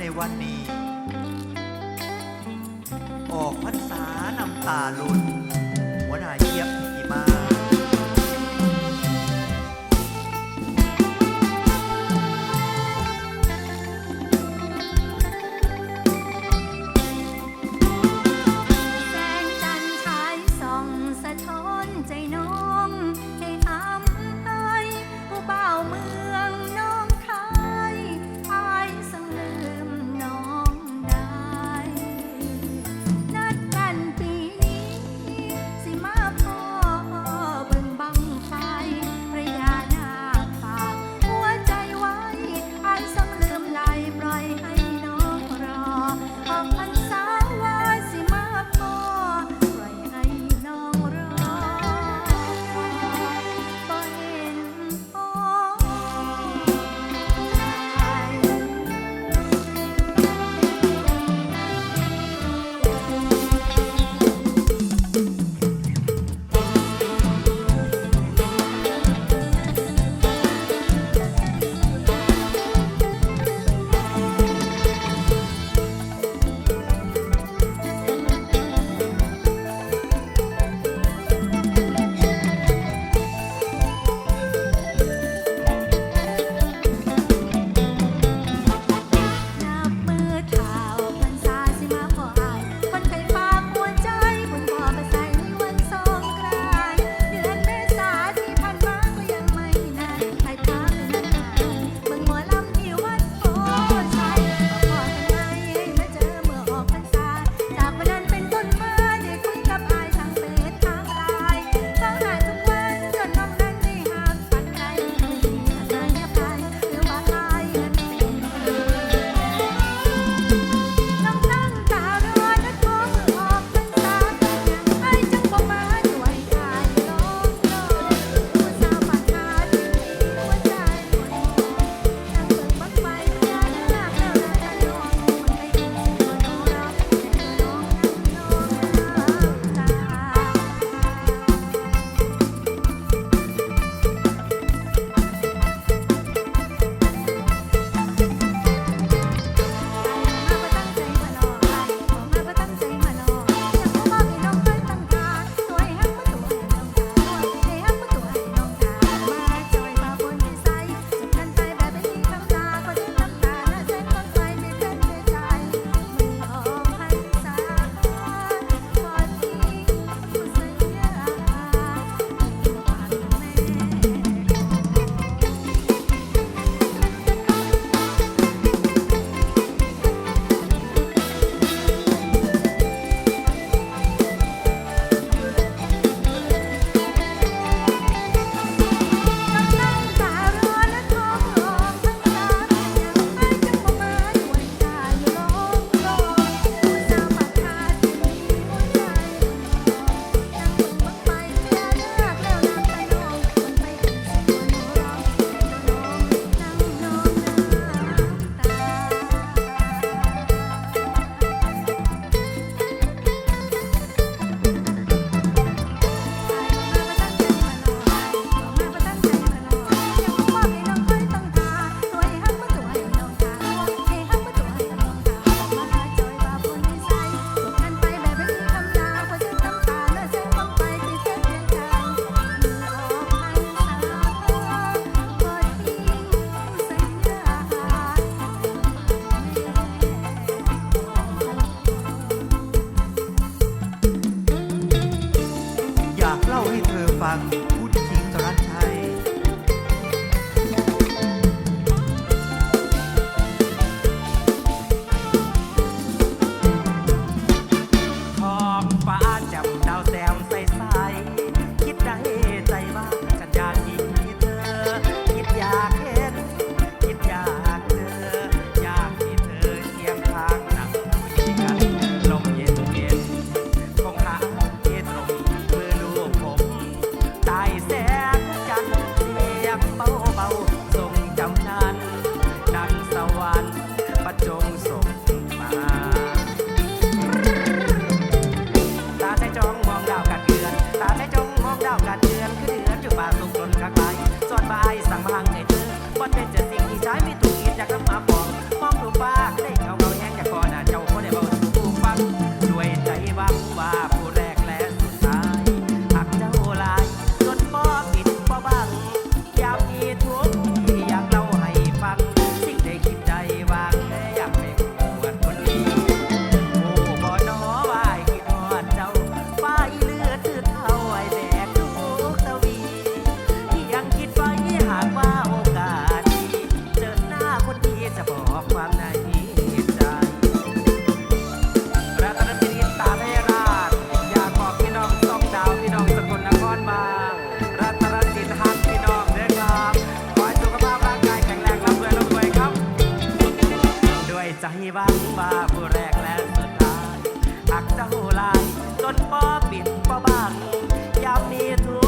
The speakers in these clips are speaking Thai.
ในวันนี้ ออกพรรษาน้ำตาลุน ใจว่างว่าผู้แรกและสุดท้ายหักเจ้าลายจนป้อปิดป้อบังยามนี้ทุก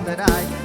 that I